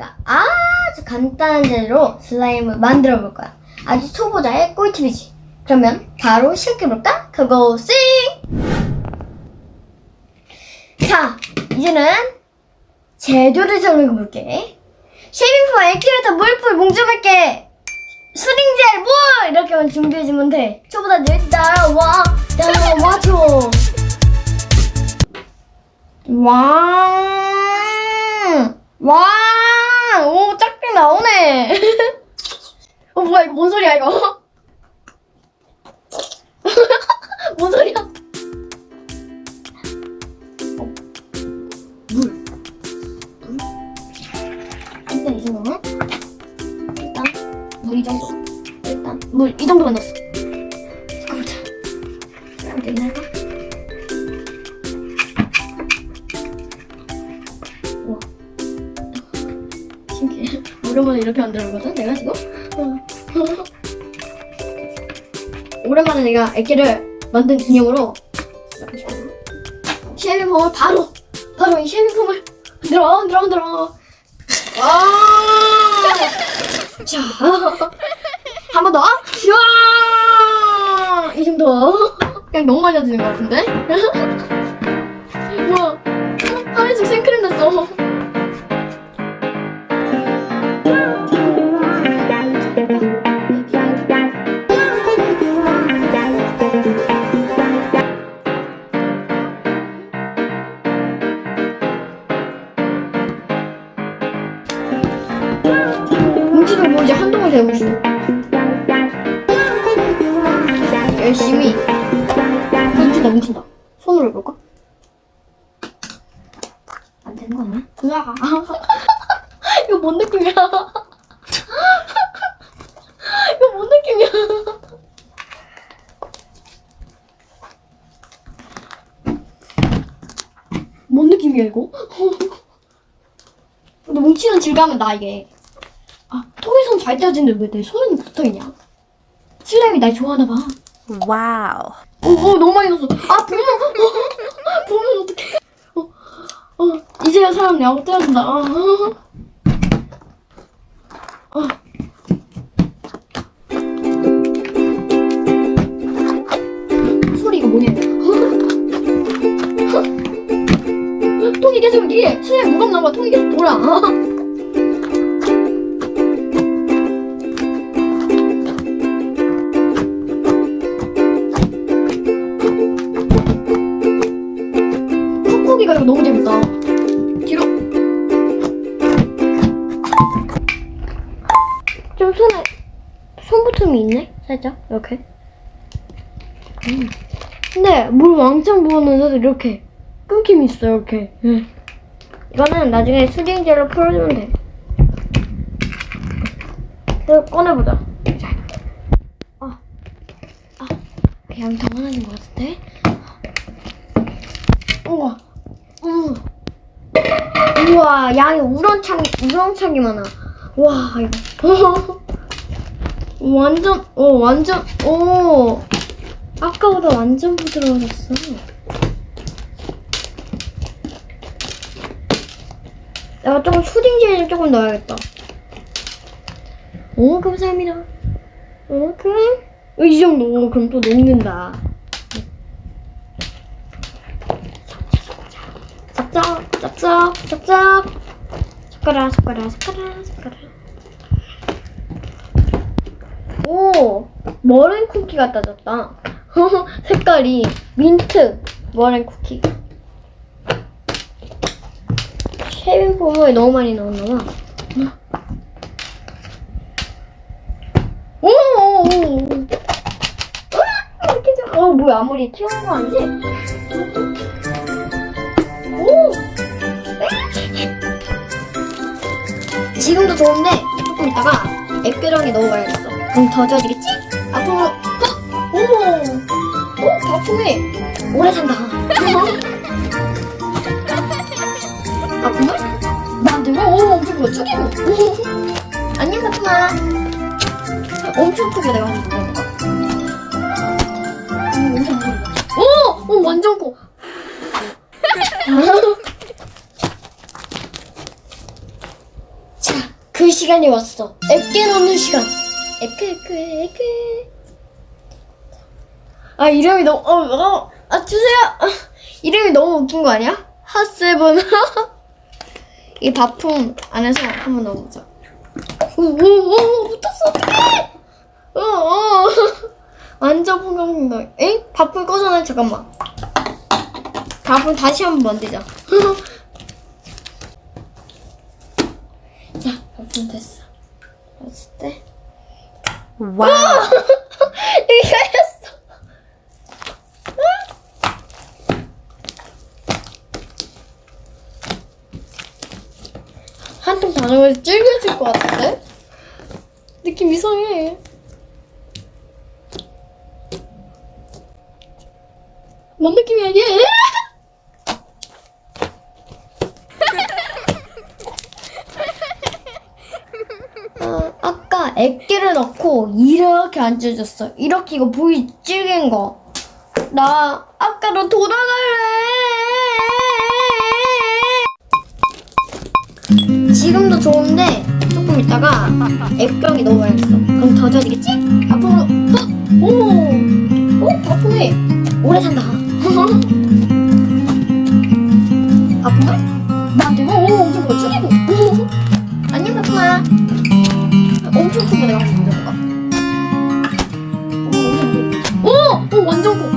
내가 아주 간단한 재료로 슬라임을 만들어 볼 거야. 아주 초보자의 꿀팁이지. 그러면 바로 시작해볼까? 씩! 자, 이제는 재료를 정리해볼게. 쉐빙포와 액티레이터 물풀 뭉쳐볼게. 스링젤 물! 이렇게만 준비해주면 돼. 초보자들 따라와, 따라와줘. 와, 와, 나오네. 어, 뭐야, 이거 뭔 소리야, 이거? 뭔 소리야? 어, 물. 물. 일단 이 정도는? 일단, 물 이 정도. 일단, 물 이 정도만 넣었어. 그럼 되긴 할까? 오랜만에 이렇게 만들어보거든, 내가 지금? 오랜만에 내가 액기를 만든 기념으로 쉐빙폼을 바로 바로 이 쉐빙폼을 들어 들어 들어 와! 자, 한 번 더. 샤! 이 정도. 그냥 너무 많이 해지는 것 같은데? 되고 있어. 열심히. 뭉친다, 뭉친다. 손으로 해볼까? 안 되는 거 아니야? 으아. 이거 뭔 느낌이야? 이거 뭔 느낌이야? 뭔 느낌이야, 이거? 근데 뭉치는 질감은 나, 이게. 아, 잘 떼어지는데 왜 내 손은 붙어있냐? 슬라임이 날 좋아하나 봐. 와우. 어, 어, 너무 많이 넣었어. 아, 보면, 어, 보면 어떡해. 어, 어, 이제야 사람 내하고 떼어준다. 아, 아. 소 손붙음이 있네, 살짝 이렇게. 음. 근데 물 왕창 부었는데도 이렇게 끊김이 있어 이렇게. 예. 이거는 나중에 수딩젤로 풀어주면 돼. 이거 꺼내보자. 자. 아, 아, 양이 더 많아진 것 같은데? 우와. 우와. 우와, 양이 우렁창, 우렁창이 많아. 와, 이거. 완전, 어, 완전, 오. 아까보다 완전 부드러워졌어. 내가 조금 수딩젤 조금 넣어야겠다. 오, 감사합니다. 오, 그래? 이 정도, 오, 그럼 또 녹는다. 짭짭 짭짭 짭짭 숟가락 숟가락 숟가락 숟가락 오 머랭 쿠키 갖다 줬다 색깔이 민트 머랭 쿠키 쉐빙 폼을 너무 많이 넣었나봐 오 오오 이렇게 좀- 어 뭐야 아무리 튀어나온 거 아니지? 오! 지금도 좋은데 조금 있다가 액교령에 넣어봐야겠어. 그럼 더 좋아지겠지? 앞으로 헉! 오! 오 바풍이 오래 산다. 바풍을 만들고 오 엄청 크고 죽이고. 안녕 바풍아. 엄청 크게 내가? 음, 엄청 크게. 오! 오 완전 커. 그 시간이 왔어. 에깨 넣는 시간. 에깨. 아 이름이 너무 어, 어, 아 주세요. 아, 이름이 너무 웃긴 거 아니야? 핫세븐. 이 바품 안에서 한번 넣어보자. 오오오 붙었어 어떡해? 어 어. 완전 풍경인다. 엥? 바품 꺼져네 잠깐만. 바품 다시 한번 만들자. 자, 바품 됐어. 됐을 때. 와우. 여기 깔렸어. 한통다 넣으면 질겨질 것 같은데? 느낌 이상해. 뭔 느낌이 아니야? 아, 액기를 넣고 이렇게 앉아줬어. 이렇게 이거 보이 찔긴 거. 나 아까로 돌아갈래. 지금도 좋은데 조금 있다가 액병이 너무 있어. 그럼 더 젖이겠지? 앞으로 헉! 오, 오 바풍이 오래 산다. 바풍아? 나한테 오 엄청 커 죽이고. 안녕 바풍아. 엄청 크고 내가 한번 만져볼까? 오, 완전 커.